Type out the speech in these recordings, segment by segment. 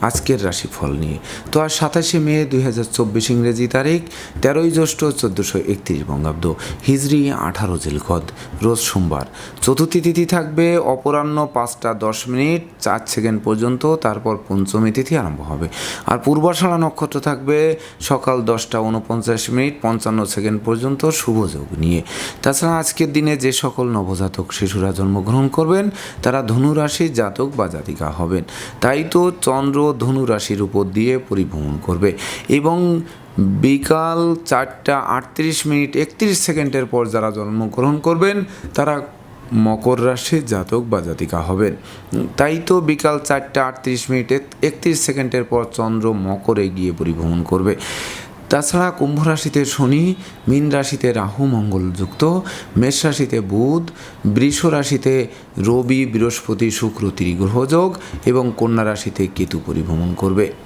আজকের রাশিফল নিয়ে। তো আর সাতাশে মে দুই হাজার চব্বিশ ইংরেজি তারিখ, তেরোই জ্যৈষ্ঠ চোদ্দোশো একত্রিশ বঙ্গাব্দ। হিজড়ি আঠারো জিলকদ রোজ সোমবার। চতুর্থী তিথি থাকবে অপরাহ্ন পাঁচটা দশ মিনিট, চার সেকেন্ড পর্যন্ত, তারপর পঞ্চমী তিথি আরম্ভ হবে। আর পূর্বাষাঢ়া নক্ষত্র থাকবে সকাল দশটা উনপঞ্চাশ মিনিট, পঞ্চান্ন সেকেন্ড পর্যন্ত শুভ যোগ নিয়ে। তাছাড়া আজকের দিনে যে সকল নবজাতক শিশুরা জন্মগ্রহণ করবেন, তারা ধনু রাশির জাতক বা জাতিকা হবেন। তাই তো চন্দ্র ধনু রাশির উপর দিয়ে পরিভ্রমণ করবে এবং বিকাল চারটা আটত্রিশ মিনিট একত্রিশ সেকেন্ডের পর যারা জন্মগ্রহণ করবেন, তারা মকর রাশির জাতক বা জাতিকা হবেন। তাই তো বিকাল চারটা আটত্রিশ মিনিট একত্রিশ সেকেন্ডের পর চন্দ্র মকরে গিয়ে পরিভ্রমণ করবে। তাছাড়া কুম্ভ রাশিতে শনি, মীন রাশিতে রাহু মঙ্গলযুক্ত, মেষ রাশিতে বুধ, বৃষ রাশিতে রবি, বৃহস্পতি, শুক্র ত্রিগ্রহযোগ এবং কন্যা রাশিতে কেতু পরিভ্রমণ করবে।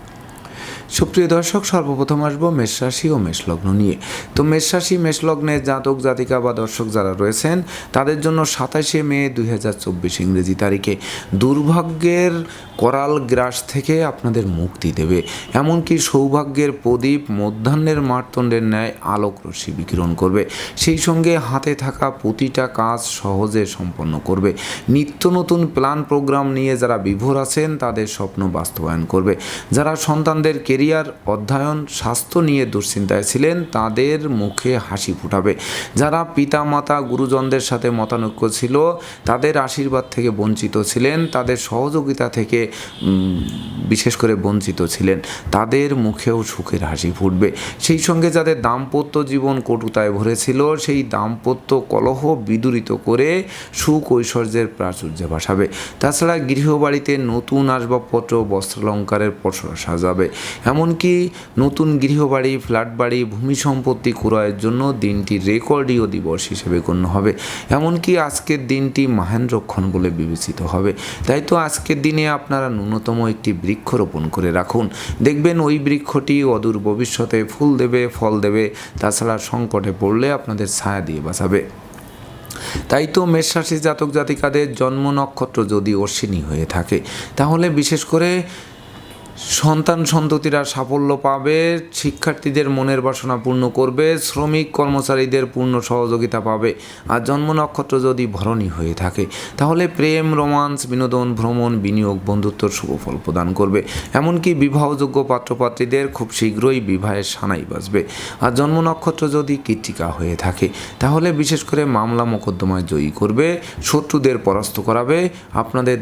সুপ্রিয় দর্শক, সর্বপ্রথম আসব মেষরাশি ও মেষলগ্ন নিয়ে। তো মেষরাশি মেষলগ্নে জাতক, জাতিকা বা দর্শক যারা রয়েছেন, তাদের জন্য সাতাশে মে দুই হাজার চব্বিশ ইংরেজি তারিখে দুর্ভাগ্যের করাল গ্রাস থেকে আপনাদের মুক্তি দেবে। এমনকি সৌভাগ্যের প্রদীপ মধ্যাহ্নের মারতণ্ডের ন্যায় আলোক রশ্মি বিকিরণ করবে। সেই সঙ্গে হাতে থাকা প্রতিটা কাজ সহজে সম্পন্ন করবে। নিত্য নতুন প্ল্যান, প্রোগ্রাম নিয়ে যারা বিভোর আছেন, তাদের স্বপ্ন বাস্তবায়ন করবে। যারা সন্তানদের কেরিয়ার অধ্যয়ন, স্বাস্থ্য নিয়ে দুশ্চিন্তায় ছিলেন, তাদের মুখে হাসি ফুটাবে। যারা পিতা মাতা গুরুজনদের সাথে মতানৈক্য ছিল, তাদের আশীর্বাদ থেকে বঞ্চিত ছিলেন, তাদের সহযোগিতা থেকে বিশেষ করে বঞ্চিত ছিলেন। তাদের মুখেও সুখের হাসি ফুটবে। সেই সঙ্গে যাদের দাম্পত্য জীবন কটুতায় ভরেছিল, সেই দাম্পত্য কলহ বিদূরিত করে সুখ ঐশ্বর্যের প্রাচুর্যে ভাসাবে। তাছাড়া গৃহবাড়িতে নতুন আসবাবপত্র, বস্ত্রালঙ্কারের পসরা সাজাবে। এমনকি নতুন গৃহবাড়ি ফ্ল্যাট বাড়ি ভূমি সম্পত্তি ক্রয়ের জন্য দিনটি রেকর্ডীয় দিবস হিসেবে গণ্য হবে। এমনকি আজকের দিনটি মাহেন্দ্রক্ষণ বলে বিবেচিত হবে। তাই তো আজকের দিনে আপনারা ন্যূনতম একটি বৃক্ষ রোপণ করে রাখুন। দেখবেন ওই বৃক্ষটি অদূর ভবিষ্যতে ফুল দেবে, ফল দেবে, তাছাড়া সংকটে পড়লে আপনাদের ছায়া দিয়ে বাঁচাবে। তাই তো মেষরাশি জাতক জাতিকাদের জন্ম নক্ষত্র যদি অশ্বিনী হয়ে থাকে, তাহলে বিশেষ করে সন্তান সন্ততিরা সাফল্য পাবে, শিক্ষার্থীদের মনের বাসনা পূর্ণ করবে, শ্রমিক কর্মচারীদের পূর্ণ সহযোগিতা পাবে। আর জন্ম নক্ষত্র যদি ভরণী হয়ে থাকে, তাহলে প্রেম, রোমান্স, বিনোদন, ভ্রমণ, বিনিয়োগ, বন্ধুত্বর শুভফল প্রদান করবে। এমনকি বিবাহযোগ্য পাত্রপাত্রীদের খুব শীঘ্রই বিবাহের সানাই বাজবে। আর জন্ম নক্ষত্র যদি কীর্তিকা হয়ে থাকে, তাহলে বিশেষ করে মামলা মোকদ্দমায় জয়ী করবে, শত্রুদের পরাস্ত করাবে, আপনাদের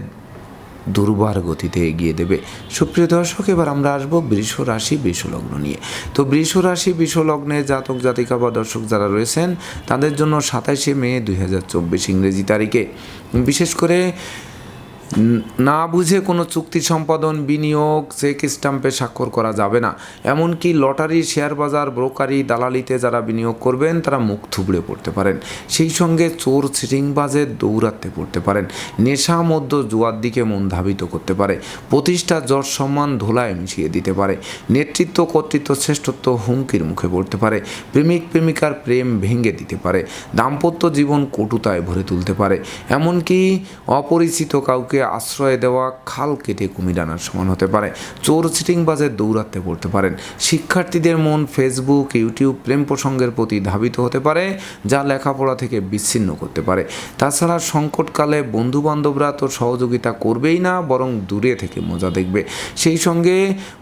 দুর্বার গতিতে এগিয়ে দেবে। সুপ্রিয় দর্শক, এবার আমরা আসব বৃষ রাশি বৃষলগ্ন নিয়ে। তো বৃষ রাশি বৃষলগ্নে জাতক, জাতিকা বা দর্শক যারা রয়েছেন, তাদের জন্য সাতাইশে মে দুই হাজার চব্বিশ ইংরেজি তারিখে। বিশেষ করে ন- বুঝে কোনো চুক্তি সম্পাদন, বিনিয়োগ, চেক স্টাম্পে স্বাক্ষর করা যাবে না। এমনকি লটারি, শেয়ার বাজার, ব্রোকারি, দালালিতে যারা বিনিয়োগ করবেন, তারা মুখ থুবড়ে পড়তে পারেন। সেই সঙ্গে চোর সিটিংবাজের দৌরাত্মে পড়তে পারেন। নেশা মধ্য জুয়ার দিকে মন ধাবিত করতে পারে। প্রতিষ্ঠা যশ সম্মান ধোলায় মিশিয়ে দিতে পারে। নেতৃত্ব, কর্তৃত্ব, শ্রেষ্ঠত্ব হুমকির মুখে পড়তে পারে। প্রেমিক, প্রেমিকার প্রেম ভেঙে দিতে পারে। দাম্পত্য জীবন কটুতায় ভরে তুলতে পারে। এমনকি অপরিচিত কাউকে কাউকে আশ্রয় দেওয়া খাল কেটে কুমির আনার সমান হতে পারে। চোর চিটিংবাজে দৌড়াতে পড়তে পারেন। শিক্ষার্থীদের মন ফেসবুক ইউটিউব প্রেম প্রসঙ্গের প্রতি ধাবিত হতে পারে, যা লেখাপড়া থেকে বিচ্ছিন্ন করতে পারে। তাছাড়া সংকটকালে বন্ধু বান্ধবরা তো সহযোগিতা করবেই না, বরং দূরে থেকে মজা দেখবে। সেই সঙ্গে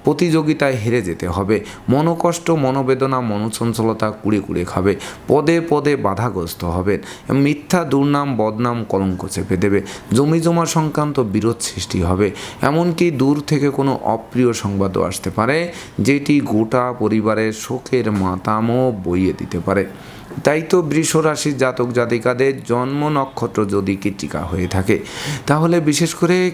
প্রতিযোগিতায় হেরে যেতে হবে। মনোকষ্ট, মনোবেদনা, মনোচঞ্চলতা কুড়ে কুড়ে খাবে। পদে পদে বাধাগ্রস্ত হবেন। মিথ্যা, দুর্নাম, বদনাম কলঙ্ক চেপে দেবে। জমি জমা সংক্রান্ত বিরোধ সৃষ্টি হবে। এমনকি দূর থেকে কোনো অপ্রিয় সংবাদও আসতে পারে, যেটি গোটা পরিবারের শোকের মাতামও বইয়ে দিতে পারে। তাই তো বৃষ রাশির জাতক জাতিকাদের জন্ম নক্ষত্র যদি কৃতিকা হয়ে থাকে, তাহলে বিশেষ করে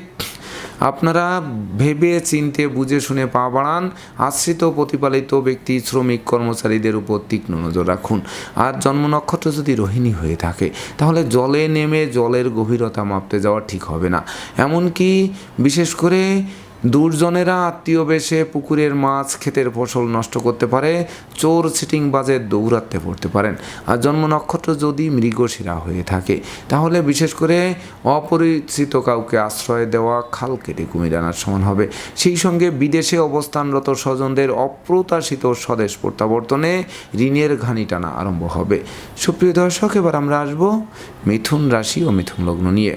আপনারা ভেবে, চিনতে, বুঝে, শুনে পা বাড়ান। আশ্রিত প্রতিপালিত ব্যক্তি, শ্রমিক, কর্মচারীদের উপর তীক্ষ্ণ নজর রাখুন। আর জন্ম নক্ষত্র যদি রোহিণী হয়ে থাকে, তাহলে জলে নেমে জলের গভীরতা মাপতে যাওয়া ঠিক হবে না। এমনকি বিশেষ করে দুর্জনেরা আত্মীয় বেশে পুকুরের মাছ, ক্ষেতের ফসল নষ্ট করতে পারে, চোর সিটিং বাজে দৌড়াতে পড়তে পারেন। আর জন্ম নক্ষত্র যদি মৃগশিরা হয়ে থাকে, তাহলে বিশেষ করে অপরিচিত কাউকে আশ্রয় দেওয়া খাল কেটে কুমির আনার সমান হবে। সেই সঙ্গে বিদেশে অবস্থানরত স্বজনদের অপ্রত্যাশিত স্বদেশ প্রত্যাবর্তনে ঋণের ঘানি টানা আরম্ভ হবে। সুপ্রিয় দর্শক, এবার আমরা আসব মিথুন রাশি ও মিথুন লগ্ন নিয়ে।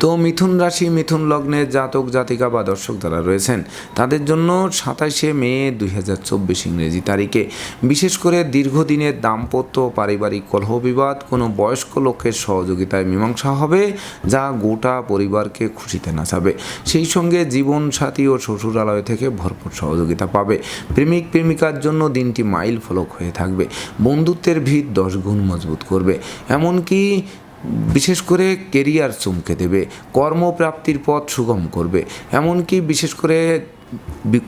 তো মিথুন রাশি, মিথুন লগ্নের জাতক, জাতিকা বা দর্শক যারা রয়েছেন, তাদের জন্য সাতাশে মে দুই হাজার চব্বিশ ইংরেজি তারিখে। বিশেষ করে দীর্ঘদিনের দাম্পত্য পারিবারিক কলহ বিবাদ, কোনো বয়স্ক লোকের সহযোগিতায় মীমাংসা হবে, যা গোটা পরিবারকে খুশিতে নাচাবে। সেই সঙ্গে জীবনসাথী ও শ্বশুরালয় থেকে ভরপুর সহযোগিতা পাবে। প্রেমিক, প্রেমিকার জন্য দিনটি মাইল ফলক হয়ে থাকবে। বন্ধুত্বের ভিত দশ গুণ মজবুত করবে। এমনকি বিশেষ করে কেরিয়ার চমকে দেবে কর্মপ্রাপ্তির পথ সুগম করবে। এমনকি বিশেষ করে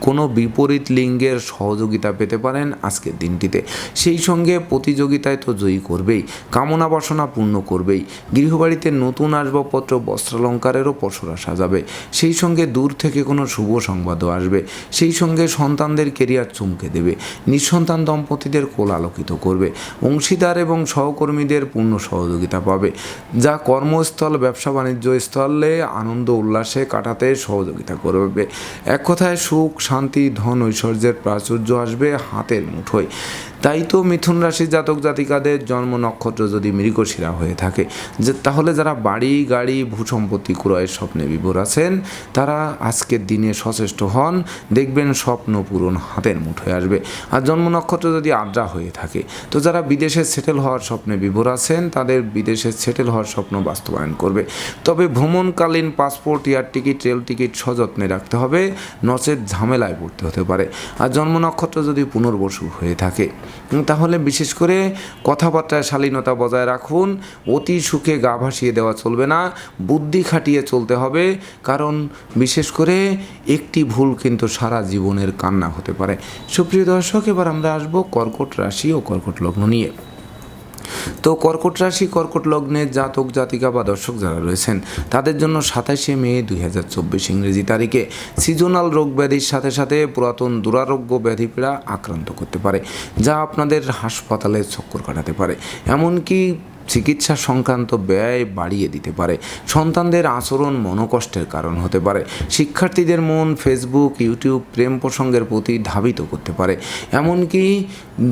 কোনো বিপরীত লিঙ্গের সহযোগিতা পেতে পারেন আজকের দিনটিতে। সেই সঙ্গে প্রতিযোগিতায় তো জয়ী করবেই কামনা বাসনা পূর্ণ করবেই। গৃহবাড়িতে নতুন আসবাবপত্র, বস্ত্রালঙ্কারেরও পসরা সাজাবে। সেই সঙ্গে দূর থেকে কোনো শুভ সংবাদও আসবে। সেই সঙ্গে সন্তানদের কেরিয়ার চমকে দেবে। নিঃসন্তান দম্পতিদের কোল আলোকিত করবে। অংশীদার এবং সহকর্মীদের পূর্ণ সহযোগিতা পাবে। যা কর্মস্থল ব্যবসা বাণিজ্য স্থলে আনন্দ উল্লাসে কাটাতে সহযোগিতা করবে। এক কথায় সুখ, শান্তি, ধন, ঐশ্বর্যের প্রাচুর্য আসবে হাতের মুঠোয়। তাই তো মিথুন রাশির জাতক জাতিকাদের জন্ম নক্ষত্র যদি মৃগশিরা হয়ে থাকে, যে তাহলে যারা বাড়ি, গাড়ি, ভূসম্পত্তি ক্রয়ের স্বপ্নে বিভোর আছেন, তারা আজকের দিনে সচেষ্ট হন, দেখবেন স্বপ্ন পূরণ হাতের মুঠোয় আসবে। আর জন্ম নক্ষত্র যদি আদ্রা হয়ে থাকে, তো যারা বিদেশে সেটেল হওয়ার স্বপ্নে বিভোর আছেন, তাদের বিদেশে সেটেল হওয়ার স্বপ্ন বাস্তবায়ন করবে। তবে ভ্রমণকালীন passport air ticket rail ticket সযত্নে রাখতে হবে নচেত ঝামেলায় পড়তে হতে পারে। আর জন্ম নক্ষত্র যদি পুনর্বসু হয়ে থাকে তাহলে বিশেষ করে কথাবার্তায় শালীনতা বজায় রাখুন, অতি সুখে গা ভাসিয়ে দেওয়া চলবে না, বুদ্ধি খাটিয়ে চলতে হবে, কারণ বিশেষ করে একটি ভুল কিন্তু সারা জীবনের কান্না হতে পারে। সুপ্রিয় দর্শক, এবার আমরা আসব কর্কট রাশি ও কর্কট লগ্ন নিয়ে। তো কর্কট রাশি, কর্কট লগ্নের জাতক, জাতিকা বা দর্শক যারা রয়েছেন, তাদের জন্য সাতাশে মে দুই হাজার চব্বিশ ইংরেজি তারিখে সিজনাল রোগ ব্যাধির সাথে সাথে পুরাতন দুরারোগ্য ব্যাধি পীড়া আক্রান্ত করতে পারে, যা আপনাদের হাসপাতালে চক্কর কাটাতে পারে। এমনকি চিকিৎসা সংক্রান্ত ব্যয় বাড়িয়ে দিতে পারে। সন্তানদের আচরণ মনোকষ্টের কারণ হতে পারে। শিক্ষার্থীদের মন ফেসবুক ইউটিউব প্রেম প্রসঙ্গের প্রতি ধাবিত করতে পারে। এমনকি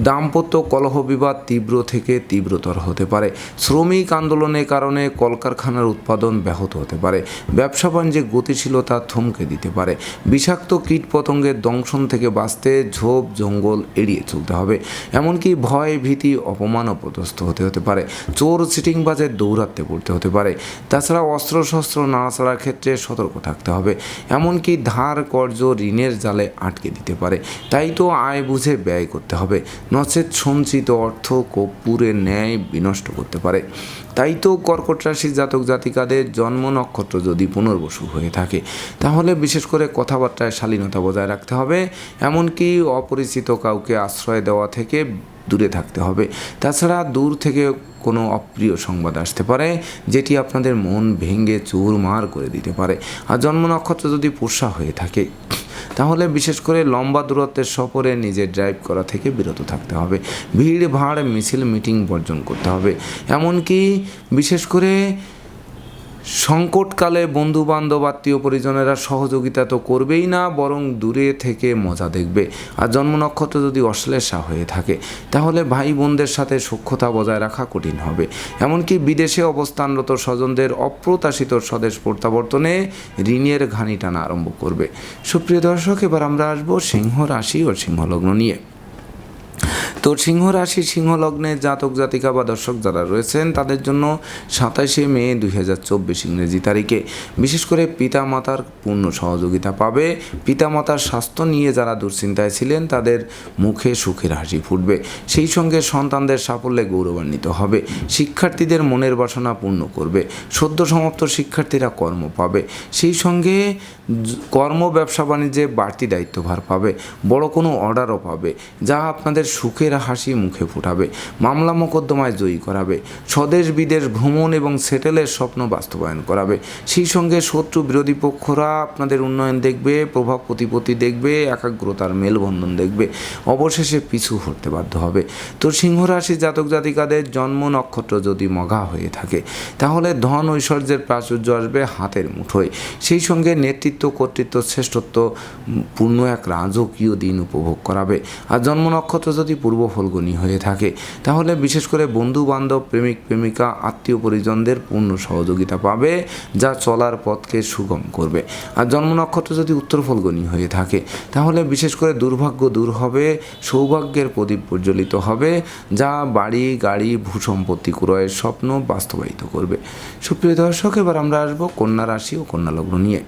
দাম্পত্য কলহ বিবাদ তীব্র থেকে তীব্রতর হতে পারে। শ্রমিক আন্দোলনের কারণে কলকারখানার উৎপাদন ব্যাহত হতে পারে। ব্যবসা বাণিজ্যে গতিশীলতা থমকে দিতে পারে। বিষাক্ত কীট পতঙ্গের দংশন থেকে বাঁচতে ঝোপ, জঙ্গল এড়িয়ে চলতে হবে। এমনকি ভয়, ভীতি, অপমান অপদস্থ হতে হতে পারে। চোর সিটিংবাজের দৌরাত্মে পড়তে হতে পারে। তাছাড়া অস্ত্রশস্ত্র নাড়াচাড়ার ক্ষেত্রে সতর্ক থাকতে হবে। এমনকি ধার কর্য ঋণের জালে আটকে দিতে পারে। তাই তো আয় বুঝে ব্যয় করতে হবে। নচেত সঞ্চিত অর্থ কর্পূরের ন্যায় বিনষ্ট করতে পারে। তাই তো কর্কট রাশির জাতক জাতিকাদের জন্ম নক্ষত্র যদি পুনর্বসু হয়ে থাকে, তাহলে বিশেষ করে কথাবার্তায় শালীনতা বজায় রাখতে হবে। এমনকি অপরিচিত কাউকে আশ্রয় দেওয়া থেকে দূরে থাকতে হবে। তাছাড়া দূর থেকে কোনো অপ্রিয় সংবাদ আসতে পারে, যেটি আপনাদের মন ভেঙে চুরমার করে দিতে পারে। আর জন্ম নক্ষত্র যদি পোষা হয়ে থাকে, তাহলে বিশেষ করে লম্বা দূরত্বের সফরে নিজে ড্রাইভ করা থেকে বিরত থাকতে হবে। ভিড়, ভাড়, মিছিল মিটিং বর্জন করতে হবে। এমনকি বিশেষ করে সংকটকালে বন্ধু বান্ধব আত্মীয় পরিজনেরা সহযোগিতা তো করবেই না, বরং দূরে থেকে মজা দেখবে। আর জন্ম নক্ষত্র যদি অশ্লেষা হয়ে থাকে, তাহলে ভাই বোনদের সাথে সখ্যতা বজায় রাখা কঠিন হবে। এমনকি বিদেশে অবস্থানরত স্বজনদের অপ্রত্যাশিত স্বদেশ প্রত্যাবর্তনে ঋণের ঘানি টানা আরম্ভ করবে। সুপ্রিয় দর্শক, এবার আমরা আসব সিংহ রাশি ও সিংহলগ্ন নিয়ে। তো সিংহ রাশি, সিংহ লগ্নে জাতক, জাতিকা বা দর্শক যারা রয়েছেন, তাদের জন্য সাতাশে মে দুই হাজার চব্বিশ ইংরেজি তারিখে। বিশেষ করে পিতা মাতার পূর্ণ সহযোগিতা পাবে। পিতা মাতার স্বাস্থ্য নিয়ে যারা দুশ্চিন্তায় ছিলেন, তাদের মুখে সুখের হাসি ফুটবে। সেই সঙ্গে সন্তানদের সাফল্যে গৌরবান্বিত হবে। শিক্ষার্থীদের মনের বাসনা পূর্ণ করবে। সদ্য সমাপ্ত শিক্ষার্থীরা কর্ম পাবে। সেই সঙ্গে কর্ম, ব্যবসা, বাণিজ্যে বাড়তি দায়িত্বভার পাবে। বড় কোনো অর্ডারও পাবে। যা আপনাদের সুখের হাসি মুখে ফুটাবে, মামলা মোকদ্দমায় জয়ী করাবে, স্বদেশ বিদেশ ভ্রমণ এবং সেটেলের স্বপ্ন বাস্তবায়ন করাবে। সেই সঙ্গে শত্রু বিরোধী পক্ষরা আপনাদের উন্নয়ন দেখবে, প্রভাব প্রতিপত্তি দেখবে, একাগ্রতার মেলবন্ধন দেখবে, অবশেষে পিছু হতে বাধ্য হবে। তো সিংহ রাশি জাতক জাতিকাদের জন্ম নক্ষত্র যদি মগা হয়ে থাকে, তাহলে ধন ঐশ্বর্যের প্রাচুর্য আসবে হাতের মুঠোয়। সেই সঙ্গে নেতৃত্ব, কর্তৃত্ব, শ্রেষ্ঠত্ব পূর্ণ এক রাজকীয় দিন উপভোগ করাবে। আর জন্ম নক্ষত্র যদি পূর্ব ফলগুনি হয়ে থাকে, তাহলে বিশেষ করে বন্ধু বান্ধব প্রেমিক, প্রেমিকা, আত্মীয় পরিজনদের পূর্ণ সহযোগিতা পাবে, যা চলার পথকে সুগম করবে। আর জন্ম নক্ষত্র যদি উত্তর ফলগুনি হয়ে থাকে, তাহলে বিশেষ করে দুর্ভাগ্য দূর হবে, সৌভাগ্যের প্রদীপ প্রজ্বলিত হবে, যা বাড়ি, গাড়ি, ভূসম্পত্তি ক্রয়ের স্বপ্ন বাস্তবায়িত করবে। সুপ্রিয় দর্শক, এবার আমরা আসব কন্যা রাশি ও কন্যা লগ্ন নিয়ে।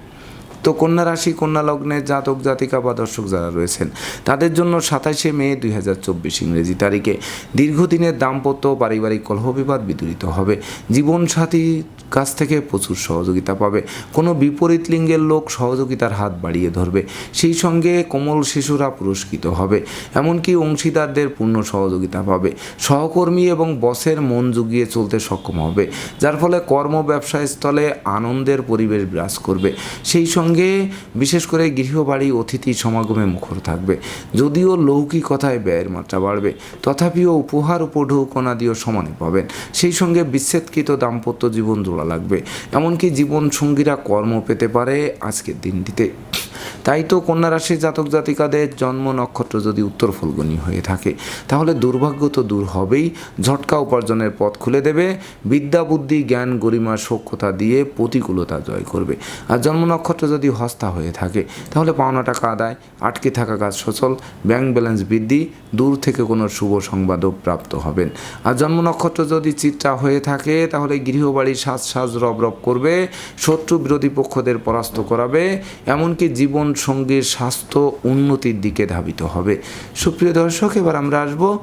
তো কন্যা রাশি, কন্যা লগ্নের জাতক, জাতিকা বা দর্শক যারা রয়েছেন, তাদের জন্য সাতাশে মে দুই হাজার চব্বিশ ইংরেজি তারিখে দীর্ঘদিনের দাম্পত্য পারিবারিক কলহ বিবাদ বিদূরিত হবে। জীবনসাথী কাছ থেকে প্রচুর সহযোগিতা পাবে। কোনো বিপরীত লিঙ্গের লোক সহযোগিতার হাত বাড়িয়ে ধরবে। সেই সঙ্গে কোমল শিশুরা পুরস্কৃত হবে। এমনকি অংশীদারদের পূর্ণ সহযোগিতা পাবে। সহকর্মী এবং বসের মন জুগিয়ে চলতে সক্ষম হবে, যার ফলে কর্ম ব্যবসা স্থলে আনন্দের পরিবেশ বিরাজ করবে। সেই সঙ্গে বিশেষ করে গৃহবাড়ি, অতিথি সমাগমে মুখর থাকবে। যদিও লৌকিকতায় ব্যয়ের মাত্রা বাড়বে, তথাপিও উপহার উপঢৌকনাদিও সমানে পাবেন। সেই সঙ্গে বিচ্ছেদকৃত দাম্পত্য জীবন জোড়া লাগবে। এমনকি জীবন সঙ্গীরা কর্ম পেতে পারে আজকের দিনটিতে। তাই তো কন্যা রাশির জাতক জাতিকাদের জন্ম নক্ষত্র যদি উত্তর ফলগুনি হয়ে থাকে, তাহলে দুর্ভাগ্য তো দূর হবেই। ঝটকা উপার্জনের পথ খুলে দেবে। বিদ্যা, বুদ্ধি, জ্ঞান, গরিমা সক্ষতা দিয়ে প্রতিকূলতা জয় করবে। আর জন্ম নক্ষত্র যদি হস্তা হয়ে থাকে, তাহলে পাওনা টাকা আদায় আটকে থাকা কাজ সচল, ব্যাংক ব্যালেন্স বৃদ্ধি, দূর থেকে কোনো শুভ সংবাদও প্রাপ্ত হবেন। আর জন্ম নক্ষত্র যদি চিত্রা হয়ে থাকে, তাহলে গৃহবাড়ির সাজ সাজ রব রব করবে, শত্রু বিরোধী পক্ষদের পরাস্ত করাবে, এমনকি জীবন সঙ্গীর স্বাস্থ্য উন্নতির দিকে ধাবিত হবে। সুপ্রিয় দর্শক, এবার আমরা আসব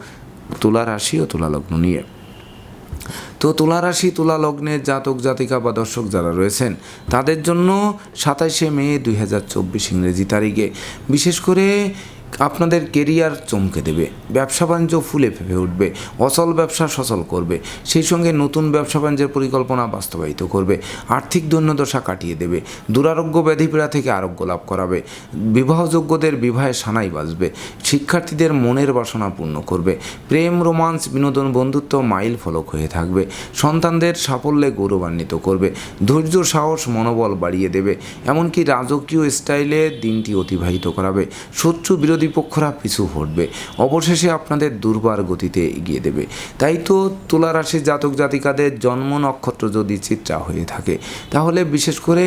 তুলা রাশি ও তুলা লগ্ন নিয়ে। তো তুলা রাশি তুলা লগ্নের জাতক, জাতিকা বা দর্শক যারা রয়েছেন, তাদের জন্য সাতাশে মে দুই হাজার চব্বিশ ইংরেজি তারিখে। বিশেষ করে আপনাদের কেরিয়ার চমকে দেবে, ব্যবসা বাণিজ্য ফুলে ফেপে উঠবে, অচল ব্যবসা সচল করবে, সেই সঙ্গে নতুন ব্যবসা বাণিজ্যের পরিকল্পনা বাস্তবায়িত করবে, আর্থিক দৈন্যদশা কাটিয়ে দেবে, দুরারোগ্য ব্যাধিপীড়া থেকে আরোগ্য লাভ করাবে, বিবাহযোগ্যদের বিবাহে সানাই বাজবে, শিক্ষার্থীদের মনের বাসনা পূর্ণ করবে, প্রেম, রোমান্স, বিনোদন, বন্ধুত্ব মাইল ফলক হয়ে থাকবে, সন্তানদের সাফল্যে গৌরবান্বিত করবে, ধৈর্য, সাহস, মনোবল বাড়িয়ে দেবে, এমনকি রাজকীয় স্টাইলে দিনটি অতিবাহিত করাবে, শত্রু বিরোধী পক্ষরা পিছু হটবে, অবশেষে আপনাদের দুর্বার গতিতে এগিয়ে দেবে। তাই তো তুলা রাশির জাতক জাতিকাদের জন্ম নক্ষত্র যদি চিত্রা হয়ে থাকে, তাহলে বিশেষ করে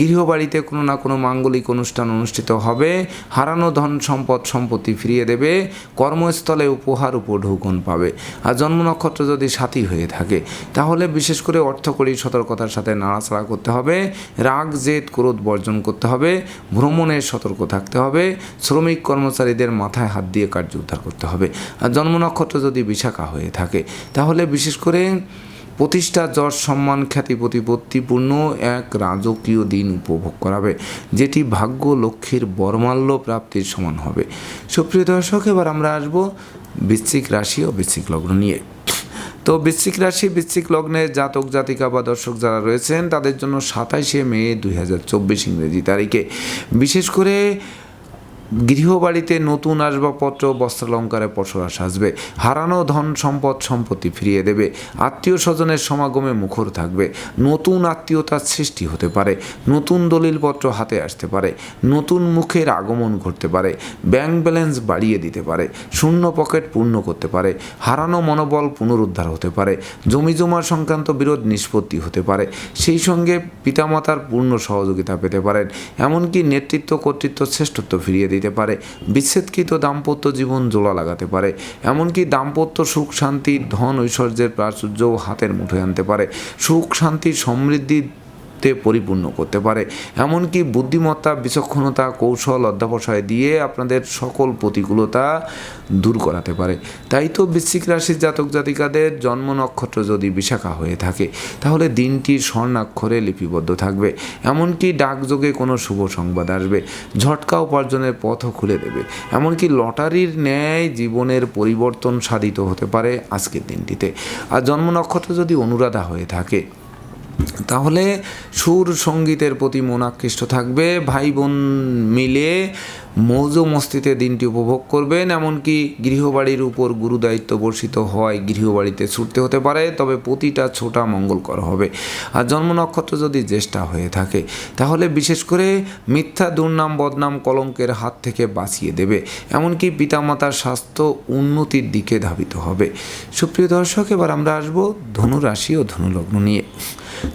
গৃহবাড়িতে কোনো না কোনো মাঙ্গলিক অনুষ্ঠান অনুষ্ঠিত হবে, হারানো ধন সম্পদ সম্পত্তি ফিরিয়ে দেবে, কর্মস্থলে উপহার উপঢৌকন পাবে। আর জন্ম নক্ষত্র যদি সাথী হয়ে থাকে, তাহলে বিশেষ করে অর্থকরী সতর্কতার সাথে নাড়াচাড়া করতে হবে, রাগ, জেদ, ক্রোধ বর্জন করতে হবে ভ্রমণের সতর্ক থাকতে হবে, শ্রমিক কর্মচারীদের মাথায় হাত দিয়ে কার্য উদ্ধার করতে হবে। আর জন্ম নক্ষত্র যদি বিশাখা হয়ে থাকে, তাহলে বিশেষ করে প্রতিষ্ঠা, যশ, সম্মান, খ্যাতি প্রতিপত্তিপূর্ণ এক রাজকীয় দিন উপভোগ করাবে, যেটি ভাগ্য লক্ষ্মীর বরমাল্য প্রাপ্তির সমান হবে। সুপ্রিয় দর্শক, এবার আমরা আসব বৃশ্চিক রাশি ও বৃশ্চিক লগ্ন নিয়ে। তো বৃশ্চিক রাশি, বৃশ্চিক লগ্নে জাতক, জাতিকা বা দর্শক যারা রয়েছেন, তাদের জন্য সাতাইশে মে দুই হাজার চব্বিশ ইংরেজি তারিখে। বিশেষ করে গৃহবাড়িতে নতুন আসবাবপত্র, বস্ত্রালঙ্কারে পসরা সাজবে। হারানো ধন সম্পদ সম্পত্তি ফিরিয়ে দেবে। আত্মীয় স্বজনের সমাগমে মুখর থাকবে। নতুন আত্মীয়তার সৃষ্টি হতে পারে। নতুন দলিলপত্র হাতে আসতে পারে। নতুন মুখের আগমন ঘটতে পারে। ব্যাংক ব্যালেন্স বাড়িয়ে দিতে পারে। শূন্য পকেট পূর্ণ করতে পারে। হারানো মনোবল পুনরুদ্ধার হতে পারে। জমি জমা সংক্রান্ত বিরোধ নিষ্পত্তি হতে পারে। সেই সঙ্গে পিতামাতার পূর্ণ সহযোগিতা পেতে পারেন। এমনকি নেতৃত্ব কর্তৃত্ব শ্রেষ্ঠত্ব ফিরিয়ে দিতে পারে। বিচ্ছেদকৃত দাম্পত্য জীবন জোড়া লাগাতে পারে। এমনকি দাম্পত্য সুখ, শান্তি, ধন, ঐশ্বর্যের প্রাচুর্যও হাতের মুঠোয় আনতে পারে। সুখ, শান্তি, সমৃদ্ধি তে পরিপূর্ণ করতে পারে। এমনকি বুদ্ধিমত্তা, বিচক্ষণতা, কৌশল অধ্যাবসায় দিয়ে আপনাদের সকল প্রতিকূলতা দূর করাতে পারে। তাই তো বৃশ্চিক রাশির জাতক জাতিকাদের জন্ম নক্ষত্র যদি বিশাখা হয়ে থাকে, তাহলে দিনটি স্বর্ণাক্ষরে লিপিবদ্ধ থাকবে। এমনকি ডাকযোগে কোনো শুভ সংবাদ আসবে। ঝটকা উপার্জনের পথও খুলে দেবে। এমনকি লটারির ন্যায় জীবনের পরিবর্তন সাধিত হতে পারে আজকের দিনটিতে। আর জন্ম নক্ষত্র যদি অনুরাধা হয়ে থাকে তাহলে সুর সঙ্গীতের প্রতি মন আকৃষ্ট থাকবে। ভাই বোন মিলে মৌজ মস্তিতে দিনটি উপভোগ করবেন, এমনকি গৃহবাড়ির উপর গুরুদায়িত্ব বর্ষিত হওয়ায় গৃহবাড়িতে ছুটতে হতে পারে, তবে প্রতিটা ছোটা মঙ্গলকর হবে। আর জন্ম নক্ষত্র যদি জ্যেষ্ঠা হয়ে থাকে, তাহলে বিশেষ করে মিথ্যা, দুর্নাম, বদনাম কলঙ্কের হাত থেকে বাঁচিয়ে দেবে, এমনকি পিতামাতার স্বাস্থ্য উন্নতির দিকে ধাবিত হবে। সুপ্রিয় দর্শক, এবার আমরা আসব ধনুরাশি ও ধনুলগ্ন নিয়ে।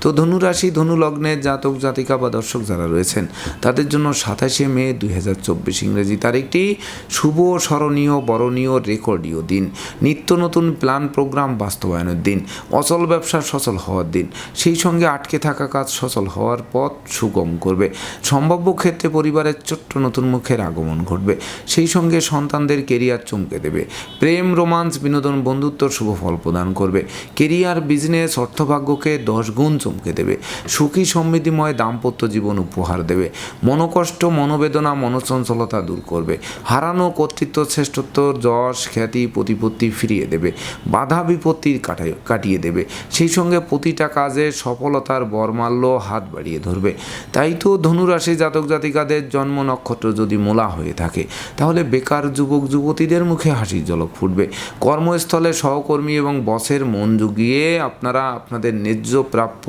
তো ধনুরাশি ধনু লগ্নের জাতক, জাতিকা বা দর্শক যারা রয়েছেন, তাদের জন্য সাতাশে মে দুই হাজার চব্বিশ ইংরেজি তারিখটি শুভ, স্মরণীয়, বরণীয়, রেকর্ডীয় দিন। নিত্য নতুন প্ল্যান, প্রোগ্রাম, বাস্তবায়নের দিন। অচল ব্যবসা সচল হওয়ার দিন। সেই সঙ্গে আটকে থাকা কাজ সচল হওয়ার পথ সুগম করবে। সম্ভাব্য ক্ষেত্রে পরিবারের ছোট্ট নতুন মুখের আগমন ঘটবে। সেই সঙ্গে সন্তানদের কেরিয়ার চমকে দেবে। প্রেম, রোমান্স, বিনোদন, বন্ধুত্ব শুভ ফল প্রদান করবে। কেরিয়ার, বিজনেস, অর্থভাগ্যকে দশ গুণ চমকে দেবে। সুখী সমৃদ্ধিময় দাম্পত্য জীবন উপহার দেবে। মনোকষ্ট, মনোবেদনা, মনোচঞ্চলতা দূর করবে। হারানো কর্তৃত্ব, শ্রেষ্ঠত্ব, যশ, খ্যাতি, প্রতিপত্তি ফিরিয়ে দেবে। বাধা বিপত্তি কাটিয়ে দেবে। সেই সঙ্গে প্রতিটা কাজে সফলতার বরমাল্য হাত বাড়িয়ে ধরবে। তাই তো ধনুরাশি জাতক জাতিকাদের জন্ম নক্ষত্র যদি মোলা হয়ে থাকে, তাহলে বেকার যুবক যুবতীদের মুখে হাসির ঝলক ফুটবে। কর্মস্থলে সহকর্মী এবং বসের মন জুগিয়ে আপনারা আপনাদের ন্যায্য প্রাপ্য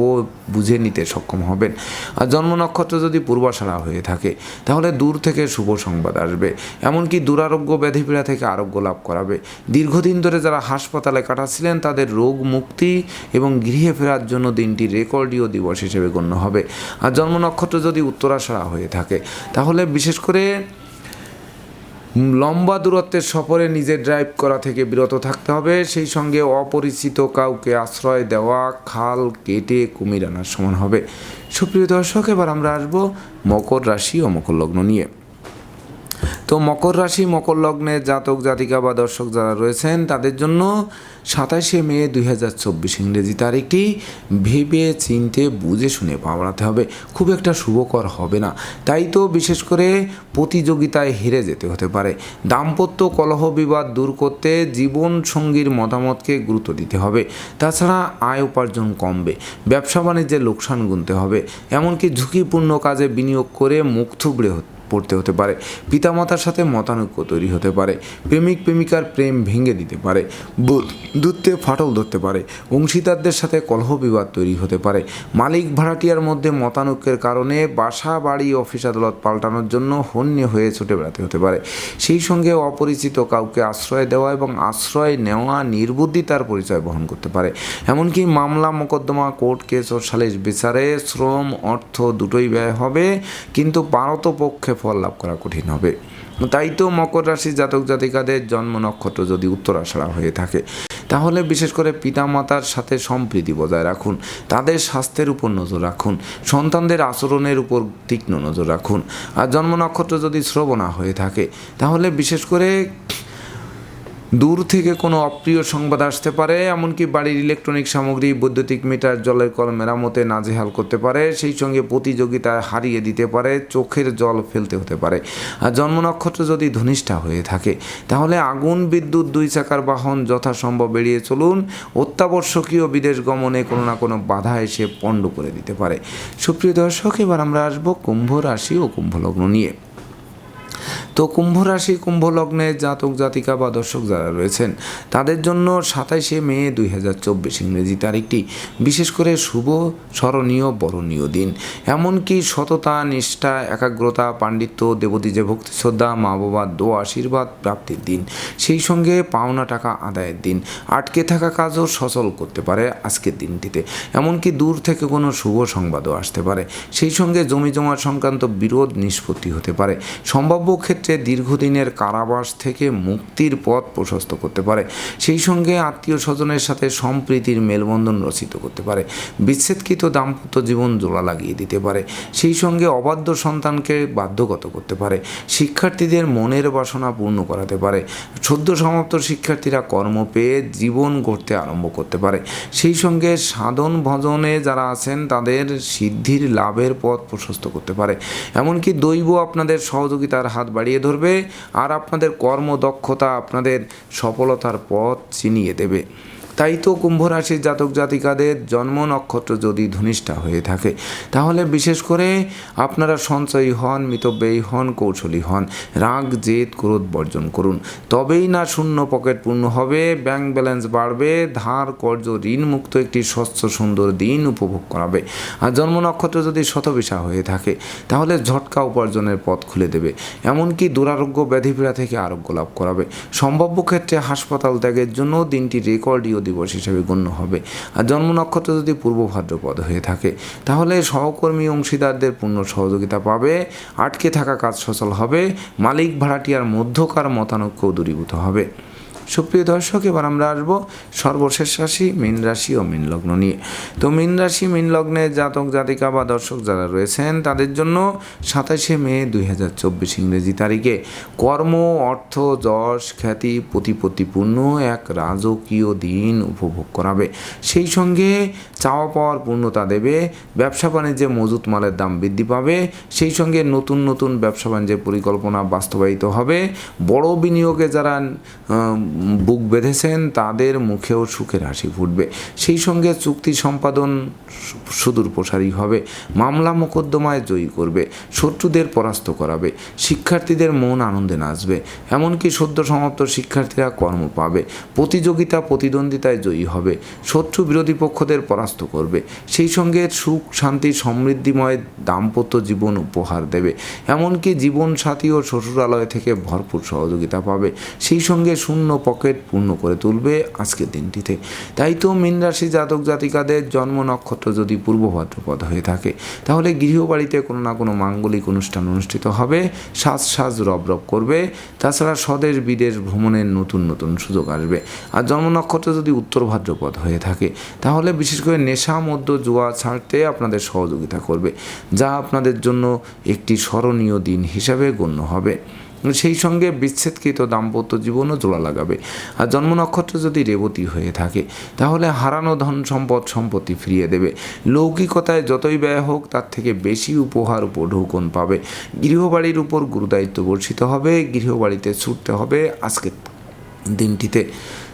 বুঝে নিতে সক্ষম হবেন। আর জন্ম নক্ষত্র যদি পূর্বাশারা হয়ে থাকে, তাহলে দূর থেকে শুভ সংবাদ আসবে। এমনকি দুরারোগ্য ব্যাধিপীড়া থেকে আরোগ্য লাভ করাবে। দীর্ঘদিন ধরে যারা হাসপাতালে কাটাচ্ছিলেন, তাদের রোগ মুক্তি এবং গৃহে ফেরার জন্য দিনটি রেকর্ডীয় দিবস হিসেবে গণ্য হবে। আর জন্ম নক্ষত্র যদি উত্তরাশারা হয়ে থাকে, তাহলে বিশেষ করে লম্বা দূরত্বের সফরে নিজে ড্রাইভ করা থেকে বিরত থাকতে হবে। সেই সঙ্গে অপরিচিত কাউকে আশ্রয় দেওয়া, খাল কেটে কুমির আনার সমান হবে। সুপ্রিয় দর্শক, এবার আমরা আসব মকর রাশি ও মকর লগ্ন নিয়ে। তো মকর রাশি, মকর লগ্নের জাতক, জাতিকা বা দর্শক যারা রয়েছেন, তাদের জন্য সাতাশে মে দুই হাজার চব্বিশ ইংরেজি তারিখটি ভেবে চিনতে, বুঝে শুনে পাওয়াতে হবে। খুব একটা শুভকর হবে না। তাই তো বিশেষ করে প্রতিযোগিতায় হেরে যেতে হতে পারে। দাম্পত্য কলহ বিবাদ দূর করতে জীবন সঙ্গীর মতামতকে গুরুত্ব দিতে হবে। তাছাড়া আয় উপার্জন কমবে। ব্যবসা বাণিজ্যে লোকসান গুনতে হবে। এমনকি ঝুঁকিপূর্ণ কাজে বিনিয়োগ করে মুখ থুবড়ে পড়তে হতে পারে, পিতামাতার সাথে মতানৈক্য তৈরি হতে পারে, প্রেমিক প্রেমিকার প্রেম ভেঙে দিতে পারে বন্ধুত্বে ফাটল ধরতে পারে, অংশীদারদের সাথে কলহ বিবাদ তৈরি হতে পারে, মালিক ভাড়াটিয়ার মধ্যে মতানৈক্যের কারণে বাসা, বাড়ি, অফিস আদালত পাল্টানোর জন্য হন্য হয়ে ছুটে বেড়াতে হতে পারে। সেই সঙ্গে অপরিচিত কাউকে আশ্রয় দেওয়া এবং আশ্রয় নেওয়া নির্বুদ্ধিতার পরিচয় বহন করতে পারে। এমনকি মামলা, মোকদ্দমা, কোর্ট কেস ও সালিশ বিচারে শ্রম, অর্থ দুটোই ব্যয় হবে, কিন্তু পারত পক্ষে ফল লাভ করা কঠিন হবে। তাই তো মকর রাশি জাতক জাতিকাদের জন্ম নক্ষত্র যদি উত্তর উত্তরাষাঢ়া হয়ে থাকে, তাহলে বিশেষ করে পিতামাতার সাথে সম্প্রীতি বজায় রাখুন, তাদের স্বাস্থ্যের উপর নজর রাখুন, সন্তানদের আচরণের উপর তীক্ষ্ণ নজর রাখুন। আর জন্ম নক্ষত্র যদি শ্রবণা হয়ে থাকে, তাহলে বিশেষ করে দূর থেকে কোনো অপ্রিয় সংবাদ আসতে পারে, এমনকি বাড়ির ইলেকট্রনিক সামগ্রী, বৈদ্যুতিক মিটার, জলের কল মেরামতে নাজেহাল করতে পারে, সেই সঙ্গে প্রতিযোগিতায় হারিয়ে দিতে পারে, চোখের জল ফেলতে হতে পারে। আর জন্ম নক্ষত্র যদি ধনিষ্ঠা হয়ে থাকে, তাহলে আগুন, বিদ্যুৎ, দুই চাকার বাহন যথাসম্ভব এড়িয়ে চলুন। অত্যাবশ্যকীয় বিদেশ গমনে কোনো না কোনো বাধা এসে পণ্ড করে দিতে পারে। সুপ্রিয় দর্শক, এবার আমরা আসব কুম্ভ রাশি ও কুম্ভ লগ্ন নিয়ে। তো কুম্ভ রাশি কুম্ভ লগ্নে জাতক, জাতিকা বা দর্শক যারা রয়েছেন, তাদের জন্য সাতাইশে মে দুই হাজার চব্বিশ ইংরেজি তারিখটি। বিশেষ করে শুভ, স্মরণীয়, বরণীয় দিন। এমনকি সততা, নিষ্ঠা, একাগ্রতা, পাণ্ডিত্য দেবতীজে ভক্তি, শ্রদ্ধা, মা বাবার দো আশীর্বাদ, প্রাপ্তির দিন। সেই সঙ্গে পাওনা টাকা আদায়ের দিন। আটকে থাকা কাজও সচল করতে পারে আজকের দিনটিতে। এমনকি দূর থেকে কোনো শুভ সংবাদও আসতে পারে। সেই সঙ্গে জমি জমা সংক্রান্ত বিরোধ নিষ্পত্তি হতে পারে। সম্ভাব্য ক্ষেত্রে দীর্ঘদিনের কারাবাস থেকে মুক্তির পথ প্রশস্ত করতে পারে। সেই সঙ্গে আত্মীয় স্বজনের সাথে সম্প্রীতির মেলবন্ধন রচিত করতে পারে। বিচ্ছেদকৃত দাম্পত্য জীবন জোড়া লাগিয়ে দিতে পারে। সেই সঙ্গে অবাধ্য সন্তানকে বাধ্যগত করতে পারে। শিক্ষার্থীদের মনের বাসনা পূর্ণ করাতে পারে। সদ্য সমাপ্ত শিক্ষার্থীরা কর্ম পেয়ে জীবন গড়তে আরম্ভ করতে পারে। সেই সঙ্গে সাধন ভজনে যারা আছেন, তাদের সিদ্ধির লাভের পথ প্রশস্ত করতে পারে। এমনকি দৈব আপনাদের সহযোগিতার হাত বাড়িয়ে ধরবে আর আপনাদের কর্মদক্ষতা আপনাদের সফলতার পথ চিনিয়ে দেবে। তাই তো কুম্ভ রাশির জাতক জাতিকাদের জন্ম নক্ষত্র যদি ধনিষ্ঠা হয়ে থাকে, তাহলে বিশেষ করে আপনারা সঞ্চয়ী হন, মিতব্যয়ী হন, কৌশলী হন, রাগ, জেদ, ক্রোধ বর্জন করুন। তবেই না শূন্য পকেট পূর্ণ হবে, ব্যাংক ব্যালেন্স বাড়বে, ধার কর্য ঋণ মুক্ত একটি স্বচ্ছ, সুন্দর দিন উপভোগ করাবে। আর জন্ম নক্ষত্র যদি শতবিশা হয়ে থাকে, তাহলে ঝটকা উপার্জনের পথ খুলে দেবে। এমনকি দুরারোগ্য ব্যাধিপীড়া থেকে আরোগ্য লাভ করাবে। সম্ভাব্য ক্ষেত্রে হাসপাতাল ত্যাগের জন্য দিনটি রেকর্ডীয় দিবস হিসেবে গণ্য হবে। আর জন্ম নক্ষত্র যদি পূর্ব ভাদ্রপদ হয়ে থাকে, তাহলে সহকর্মী অংশীদারদের পূর্ণ সহযোগিতা পাবে, আটকে থাকা কাজ সচল হবে, মালিক ভাড়াটিয়ার মধ্যকার মতানৈক্য দূরীভূত হবে। সুপ্রিয় দর্শক, এবার আমরা আসব সর্বশেষ রাশি, মীন রাশি ও মীন লগ্ন নিয়ে। তো মীন রাশি, মীন লগ্নে জাতক, জাতিকা বা দর্শক যারা রয়েছেন, তাদের জন্য সাতাশে মে দুই হাজার চব্বিশ ইংরেজি তারিখে কর্ম, অর্থ, যশ, খ্যাতি, প্রতিপত্তিপূর্ণ এক রাজকীয় দিন উপভোগ করাবে। সেই সঙ্গে চাওয়া পাওয়ার পূর্ণতা দেবে, ব্যবসা বাণিজ্যে মজুত মালের দাম বৃদ্ধি পাবে, সেই সঙ্গে নতুন নতুন ব্যবসা বাণিজ্যের পরিকল্পনা বাস্তবায়িত হবে, বড় বিনিয়োগে যারা বুক বেঁধেছেন, তাদের মুখেও সুখের হাসি ফুটবে। সেই সঙ্গে চুক্তি সম্পাদন সুদূর প্রসারী হবে, মামলা মোকদ্দমায় জয়ী করবে, শত্রুদের পরাস্ত করাবে, শিক্ষার্থীদের মন আনন্দে নাচবে, এমনকি সদ্য সমাপ্ত শিক্ষার্থীরা কর্ম পাবে, প্রতিযোগিতা প্রতিদ্বন্দ্বিতায় জয়ী হবে, শত্রু বিরোধী পক্ষদের পরাস্ত করবে, সেই সঙ্গে সুখ, শান্তি, সমৃদ্ধিময় দাম্পত্য জীবন উপহার দেবে, এমনকি জীবনসাথী ও শ্বশুরালয় থেকে ভরপুর সহযোগিতা পাবে, সেই সঙ্গে শূন্য পকেট পূর্ণ করে তুলবে আজকের দিনটিতে। তাই তো মীন রাশি জাতক জাতিকাদের জন্ম নক্ষত্র যদি পূর্ব ভাদ্রপদ হয়ে থাকে, তাহলে গৃহবাড়িতে কোনো না কোনো মাঙ্গলিক অনুষ্ঠান অনুষ্ঠিত হবে। সাজ সাজ রব রব করবে। তাছাড়া স্বদেশ বিদেশ ভ্রমণের নতুন নতুন সুযোগ আসবে। আর জন্ম নক্ষত্র যদি উত্তর ভাদ্রপদ হয়ে থাকে, তাহলে বিশেষ করে নেশা মধ্য জুয়া ছাড়তে আপনাদের সহযোগিতা করবে, যা আপনাদের জন্য একটি স্মরণীয় দিন হিসাবে গণ্য হবে। সেই সঙ্গে বিচ্ছেদকৃত দাম্পত্য জীবনও জোড়া লাগাবে। আর জন্ম নক্ষত্র যদি রেবতী হয়ে থাকে, তাহলে হারানো ধন সম্পদ সম্পত্তি ফিরিয়ে দেবে। লৌকিকতায় যতই ব্যয় হোক, তার থেকে বেশি উপহার উপঢৌকন পাবে। গৃহবাড়ির উপর গুরুদায়িত্ব বর্ষিত হবে, গৃহবাড়িতে ছুটতে হবে আজকের দিনটিতে।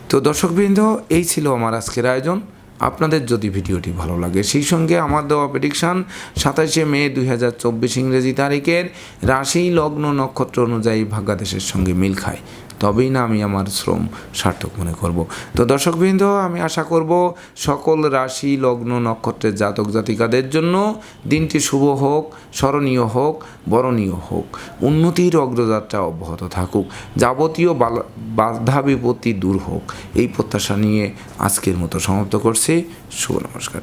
তো দর্শকবৃন্দ, এই ছিল আমার আজকের আয়োজন। আপনাদের যদি ভিডিওটি ভালো লাগে, সেই সঙ্গে আমার দেওয়া প্রেডিকশান সাতাশে মে দুই হাজার চব্বিশ ইংরেজি তারিখের রাশি লগ্ন নক্ষত্র অনুযায়ী ভাগ্যাদেশের সঙ্গে মিল খায়। তবেই না আমি আমার শ্রম সার্থক মনে করব। তো দর্শকবৃন্দ, আমি আশা করব সকল রাশি, লগ্ন, নক্ষত্রের জাতক জাতিকাদের জন্য দিনটি শুভ হোক, স্মরণীয় হোক, বরণীয় হোক। উন্নতির অগ্রযাত্রা অব্যাহত থাকুক। যাবতীয় বাধা বিপত্তি দূর হোক। এই প্রত্যাশা নিয়ে আজকের মতো সমাপ্ত করছি। শুভ নমস্কার।